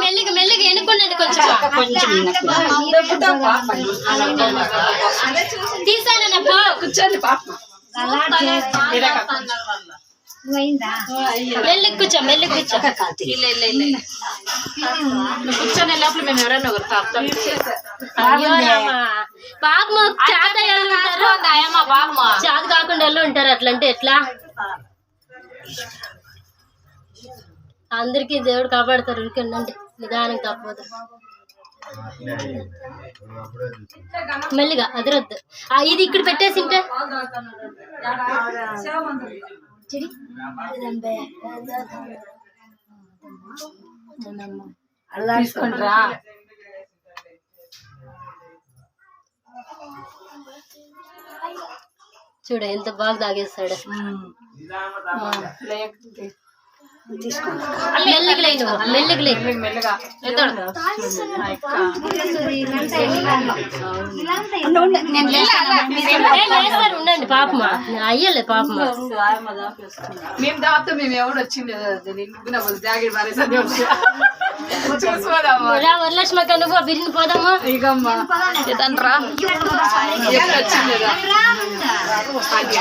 మెల్లిగా మెల్లిగా ఎన్నుకున్నాడు కొంచెం తీసానప్ప కూర్చోండి పాప మెల్లిగా కూర్చో మెల్లిగా కూర్చో కూర్చొని లోపల మేము ఎవరైనా ఒకరు తాపుతాం అయ్యో రామా ఉంటారు అయ్యమ్మ బామ్మ కాకుండా ఉంటారు? అట్లంటే ఎట్లా? అందరికి దేవుడు కాపాడతారు. ఉరికండి నిదానం తప్పదు మెల్లిగా అదరొద్దు. ఆ, ఇది ఇక్కడ పెట్టేసి ఉంటే తీసుకుంటారా. చూడు ఎంత బాగా తాగేస్తాడు. ఉండండి పాపమా అయ్యలే పాపమా మేము దాపుతాం మేము ఎవడు వచ్చింది నిన్ను జాకెట్ పారేసరి. చూసుకోదామా రా వరలక్ష్మక్క నువ్వు బిరిని పోదామా? వస్తాడు.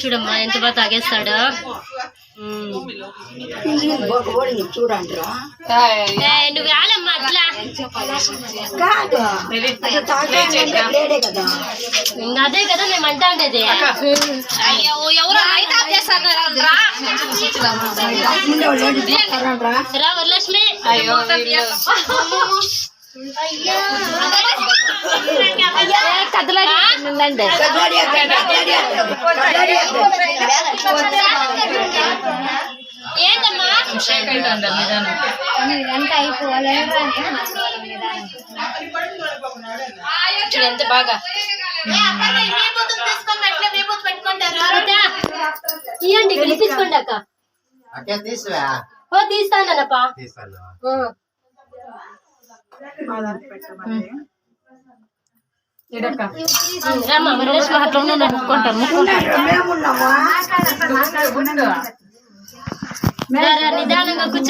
చూడమ్మా ఎంత బాగా తాగేస్తాడు? నువ్వు ఆలమ్మా అట్లా ఇది లేచేక్క. ఇంకా అదే కదా మేము అంటా ఉండేది రా వరలక్ష్మి అయ్యో వీళ్ళు. చూడు ఎంత బాగా. అదా, ఇయ్యండి పిలిపించుకోండి అక్క. ఓ తీస్తానప్పా తీస్తాను. ఇడక్క రమ్మా मैं निदान का कुछ